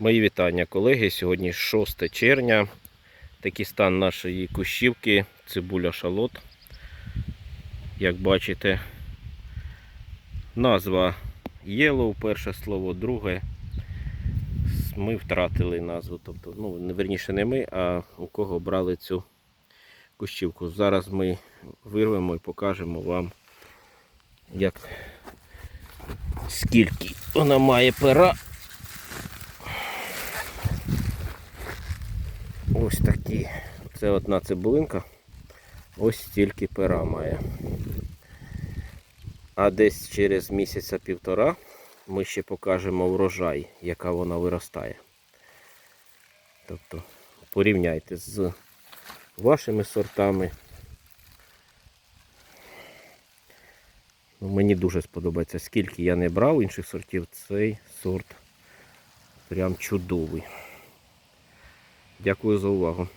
Мої вітання, колеги. Сьогодні 6 червня. Такий стан нашої кущівки, цибуля шалот. Як бачите, назва Yellow, перше слово, друге. Ми втратили назву. Тобто, ну, верніше не ми, а у кого брали цю кущівку. Зараз ми вирвемо і покажемо вам, як скільки вона має пера. Ось такі. Це одна цибулинка. Ось стільки пера має. А десь через місяця півтора ми ще покажемо врожай, яка вона виростає. Тобто порівняйте з вашими сортами. Ну, мені дуже сподобається, скільки я не брав інших сортів, цей сорт прям чудовий. Дякую за увагу.